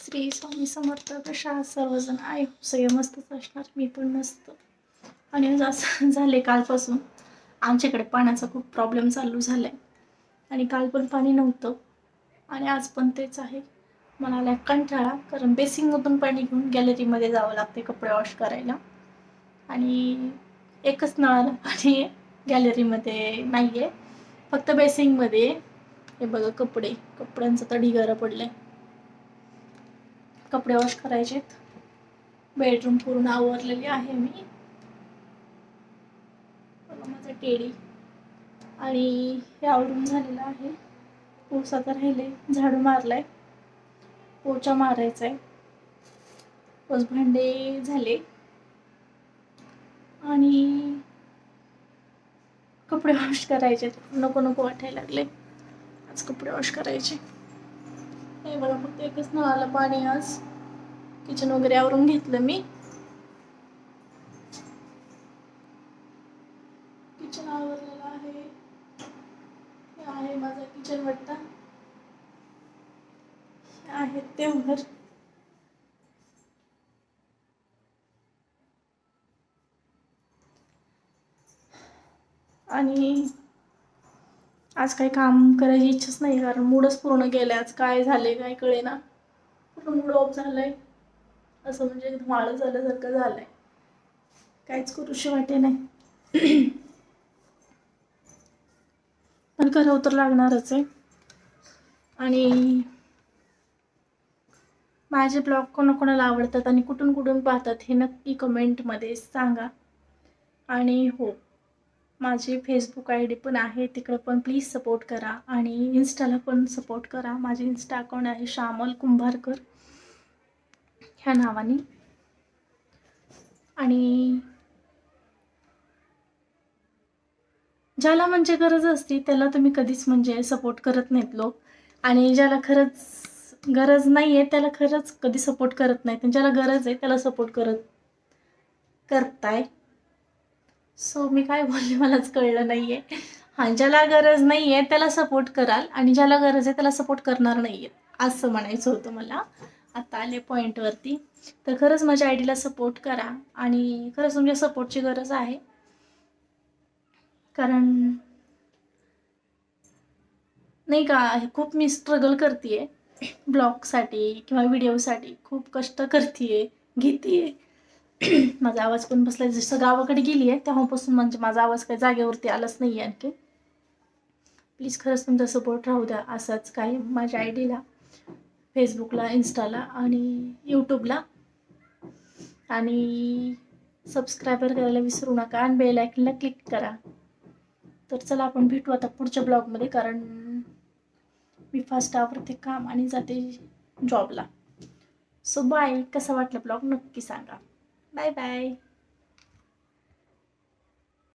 श्री स्वामी समर्थ कशा सर्वजण आहे? सगळे मस्तच असणार मी पण मस्त. आणि असं झाले कालपासून आमच्याकडे पाण्याचा खूप प्रॉब्लेम चालू झाला आहे आणि काल पण पाणी नव्हतं. आणि आज पण तेच आहे. मला आला कंटाळा कारण बेसिंगमधून पाणी घेऊन गॅलरीमध्ये जावं लागते कपडे वॉश करायला. आणि एकच नळाला पाणी गॅलरीमध्ये नाही आहे फक्त बेसिंगमध्ये हे बघा कपडे कपड्यांचं तर ढिगारा पडलं आहे कपडे वॉश करायचे बेडरूम पूर्ण आवरलेली आहे मी. माझं टेडी आणि हे आवरून झालेलं आहे. पोसा तर राहिले झाडू मारलाय. पोचा मारायचा आहे पोस भांडे झाले. आणि कपडे वॉश करायचे नको नको वाटायला लागले. आज कपडे वॉश करायचे. हे बघा फक्त एकच नळाला पाणी आज किचन वगैरे आवरून घेतलं मी. किचन आवरलेलं आहे. हे आहे माझं किचन वाटतं हे आहे ते घर आणि आज काही काम करायची इच्छाच नाही कारण मूडच पूर्ण गेले आज काय झाले काय कळे ना पूर्ण मूड ऑफ झालंय. असं म्हणजे एकदम आळस झाल्यासारखं झालंय. काहीच करूशी वाटे नाही. पण करावं तर लागणारच आहे. आणि माझे ब्लॉग कोणाकोणाला आवडतात आणि कुठून कुठून पाहतात हे नक्की कमेंटमध्ये सांगा. आणि हो माझी फेसबुक आय डी पण आहे तिकडं पण प्लीज सपोर्ट करा आणि इन्स्टाला पण सपोर्ट करा. माझे इन्स्टा अकाउंट आहे श्यामल कुंभारकर ह्या नावाने. आणि ज्याला म्हणजे गरज असते त्याला तुम्ही कधीच म्हणजे सपोर्ट करत नाहीत लोक. आणि ज्याला खरंच गरज नाही आहे त्याला खरंच कधी सपोर्ट करत नाहीत. आणि ज्याला गरज आहे त्याला सपोर्ट करत करताय. सो मी काय बोलले मलाच कळलं नाही आहे हां ज्याला गरज नाही आहे त्याला सपोर्ट कराल आणि ज्याला गरज आहे त्याला सपोर्ट करणार नाही असं म्हणायचं होतं मला. आता आले पॉईंटवरती तर खरंच माझ्या आयडीला सपोर्ट करा आणि खरंच तुमच्या सपोर्टची गरज आहे. कारण नाही का खूप मी स्ट्रगल करते आहे ब्लॉगसाठी किंवा व्हिडिओसाठी खूप कष्ट करते आहे घेते माझा आवाज पण बसला जसं गावाकडे गेली आहे तेव्हापासून म्हणजे माझा आवाज काही जागेवरती आलाच नाही आहे आणखी. प्लीज खरंच तुमचा सपोर्ट राहू द्या असाच काही माझ्या आय डीला फेसबुकला इन्स्टाला आणि यूट्यूबला आणि सबस्क्रायबर करायला विसरू नका आणि बेल आयकनला क्लिक करा. तर चला आपण भेटू आता पुढच्या ब्लॉगमध्ये कारण मी फास्ट आवरते काम आणि जाते जॉबला सो बाय कसा वाटला ब्लॉग नक्की सांगा. Bye bye